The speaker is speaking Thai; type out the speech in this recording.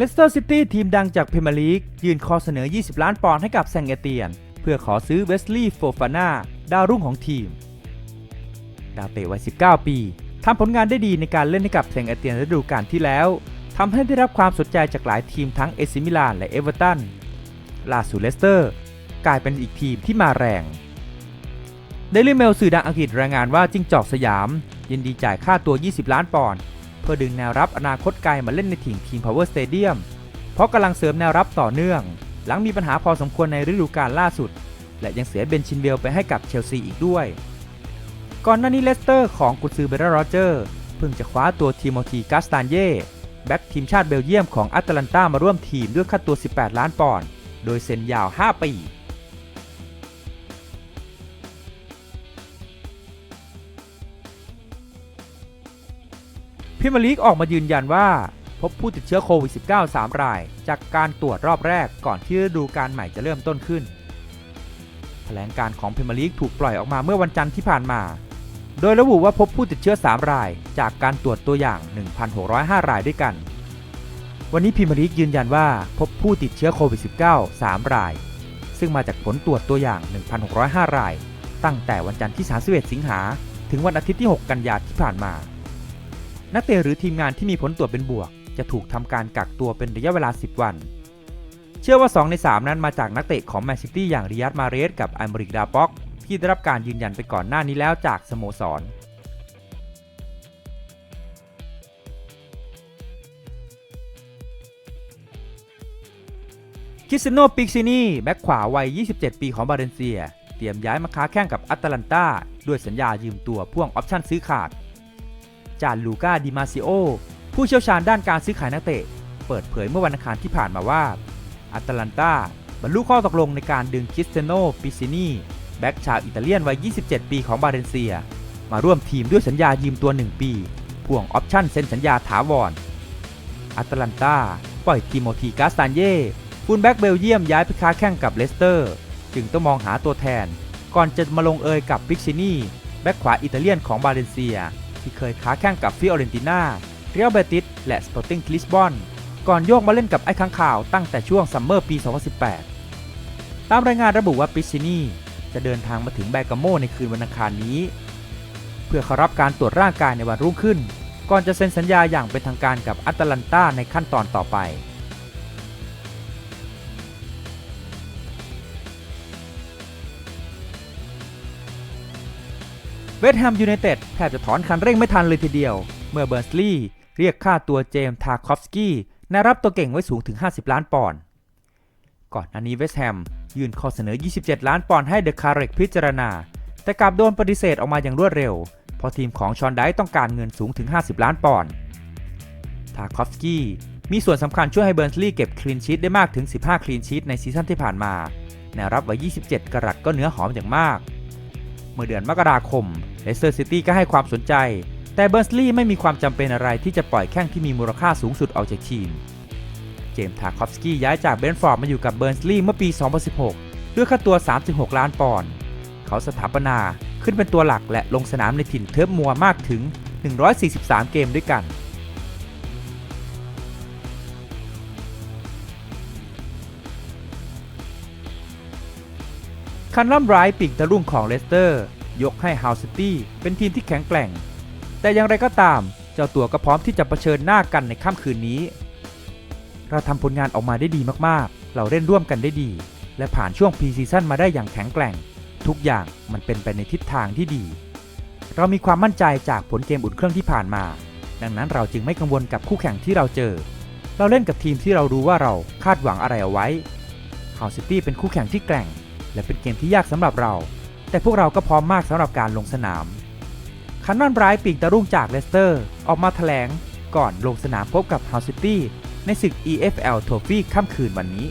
เลสเตอร์ซิตี้ทีมดังจากพรีเมียร์ลีก ยื่นข้อเสนอ 20 ล้านปอนด์ให้กับแซงเอเตียน เพื่อขอซื้อเวสลีย์โฟฟาน่าดาวรุ่งของทีม ดาวเตะวัย 19 ปีทำผลงานได้ดีในการเล่นให้กับแซงเอเตียนฤดูกาลที่แล้วทำให้ได้รับความสนใจจากหลายทีมทั้งเอซิมิลานและเอเวอร์ตันล่าสุดเลสเตอร์ กลายเป็นอีกทีมที่มาแรงเดลิเมลสื่อดังอังกฤษรายงานว่าจิงจอกสยาม ยินดีจ่ายค่าตัว 20 ล้านปอนด์ พื่อดึงแนวรับอนาคตไกลมาเล่นในถิ่น King Power Stadium เพราะกำลังเสริมแนวรับต่อเนื่อง หลังมีปัญหาพอสมควรในฤดูกาลล่าสุด และยังเสียเบนชินเวลไปให้กับเชลซีอีกด้วย ก่อนหน้านี้เลสเตอร์ของกุนซือเบรโรเจอร์เพิ่งจะคว้าตัวทีโมธีกาสตานเย่แบ็กทีมชาติเบลเยียมของอัตแลนตามาร่วมทีมด้วยค่าตัว 18 ล้านปอนด์โดยเซ็นยาว 5 ปี พรีเมียร์ลีกออกมายืนยันว่า พบผู้ติดเชื้อโควิด -19 3 ราย จากการตรวจรอบแรกก่อนที่ฤดูกาลใหม่จะเริ่มต้นขึ้น แถลงการของพรีเมียร์ลีกถูกปล่อยออกมาเมื่อวันจันทร์ที่ผ่านมา โดยระบุว่าพบผู้ติดเชื้อ 3 ราย จากการตรวจตัวอย่าง 1,605 รายด้วยกัน วันนี้พรีเมียร์ลีกยืนยันว่า พบผู้ติดเชื้อโควิด -19 3 ราย ซึ่งมาจากผลตรวจตัวอย่าง 1,605 ราย ตั้งแต่วันจันทร์ที่31สิงหาถึงวันอาทิตย์ที่ 6 กันยายนที่ผ่านมา นักเตะหรือทีมงานที่มีผลตรวจเป็นบวก จะถูกทำการกักตัวเป็นระยะเวลา 10 วัน เชื่อว่า 2 ใน 3 นั้นมาจากนักเตะของแมนซิตี้อย่างริยัตมาเรสกับไอมริกดาป็อก ที่ได้รับการยืนยันไปก่อนหน้านี้แล้วจากสโมสรคริสเซโนปิกซินีแบ็กขวาวัย 27 ปีของบาเลนเซีย เตรียมย้ายมาค้าแข่งกับอัตแลนตาด้วยสัญญายืมตัวพ่วงออปชั่นซื้อขาด จานลูก้าดิมาซิโอ ผู้เชี่ยวชาญด้านการซื้อขายนักเตะ เปิดเผยเมื่อวันอังคารที่ผ่านมาว่าอัตแลนตาบรรลุข้อตกลงในการดึงคริสเตโนปิซินีแบ็กชาวอิตาเลียนวัย 27 ปีของบาเลนเซีย มาร่วมทีมด้วยสัญญายืมตัว 1 ปี พ่วงออปชั่นเซ็นสัญญาถาวรอัตแลนตาปล่อยทีโมธีกาสตานเย่ฟูลแบ็กเบลเยียมย้ายไปค้าแข่งกับเลสเตอร์ จึงต้องมองหาตัวแทน ก่อนจะมาลงเอยกับปิกซินีแบ็กขวาอิตาเลียนของบาเลนเซีย ที่เคยค้าแข่งกับฟิออเรนติน่าเรียลเบติสและสปอร์ติ้งลิสบอนก่อนโยกมาเล่นกับไอ้ค้างข่าวตั้งแต่ช่วงซัมเมอร์ปี 2018 ตามรายงานระบุว่าปิซินีจะเดินทางมาถึงแบกาโมในคืนวันอังคารนี้ เพื่อเข้ารับการตรวจร่างกายในวันรุ่งขึ้น ก่อนจะเซ็นสัญญาอย่างเป็นทางการกับอัตแลนตาในขั้นตอนต่อไป เวสต์แฮมยูไนเต็ดแทบจะถอนคันเร่งไม่ทันเลยทีเดียว เมื่อเบอร์สลีย์เรียกค่าตัวเจมส์ทาคอฟสกี้ในรับตัวเก่งไว้สูงถึง 50 ล้านปอนด์ก่อนหน้านี้เวสต์แฮมยื่นข้อเสนอ 27 ล้านปอนด์ให้เดอะคาร์เรกพิจารณา แต่กลับโดนปฏิเสธออกมาอย่างรวดเร็ว เพราะทีมของชอนไดต้องการเงินสูงถึง 50 ล้านปอนด์ทาคอฟสกี้มีส่วนสำคัญช่วยให้เบอร์สลีย์เก็บคลีนชีตได้มากถึง 15 คลีนชีตในซีซั่นที่ผ่านมาแนวรับไว้ 27 กรัตก็เนื้อหอมอย่างมาก มื่อเดือนมกราคมเลสเตอร์ซิตี้ก็ให้ความสนใจ แต่เบอร์สลีย์ไม่มีความจำเป็นอะไรที่จะปล่อยแข้งที่มีมูลค่าสูงสุดออกจากทีม เจมส์ทาคอฟสกี้ย้ายจากเบนฟอร์ดมาอยู่กับเบอร์สลีย์เมื่อปี 2016 ด้วยค่าตัว 36 ล้านปอนด์เขาสถาปนาขึ้นเป็นตัวหลักและลงสนามในถิ่นเทิร์ฟมัวมากถึง 143 เกมด้วยกัน คันล่ำไรปีกตะรุ่งของเลสเตอร์ ยกให้ฮาวซิตี้เป็นทีมที่แข็งแกร่ง แต่อย่างไรก็ตาม เจ้าตัวก็พร้อมที่จะเผชิญหน้ากันในค่ำคืนนี้ เราทำผลงานออกมาได้ดีมากๆ เราเล่นร่วมกันได้ดี และผ่านช่วงพรีซีซั่นมาได้อย่างแข็งแกร่ง ทุกอย่างมันเป็นไปในทิศทางที่ดี เรามีความมั่นใจจากผลเกมอุ่นเครื่องที่ผ่านมา ดังนั้นเราจึงไม่กังวลกับคู่แข่งที่เราเจอ เราเล่นกับทีมที่เรารู้ว่าเราคาดหวังอะไรเอาไว้ฮาวซิตี้เป็นคู่แข่งที่แกร่ง และเป็นเกมที่ยากสำหรับเรา แต่พวกเราก็พร้อมมากสำหรับการลงสนามคันนอนไบรท์ปีกตะรุ่งจากเลสเตอร์ ออกมาแถลงก่อนลงสนามพบกับเฮาซิตี้ในศึก EFL Trophy ค่ำคืนวันนี้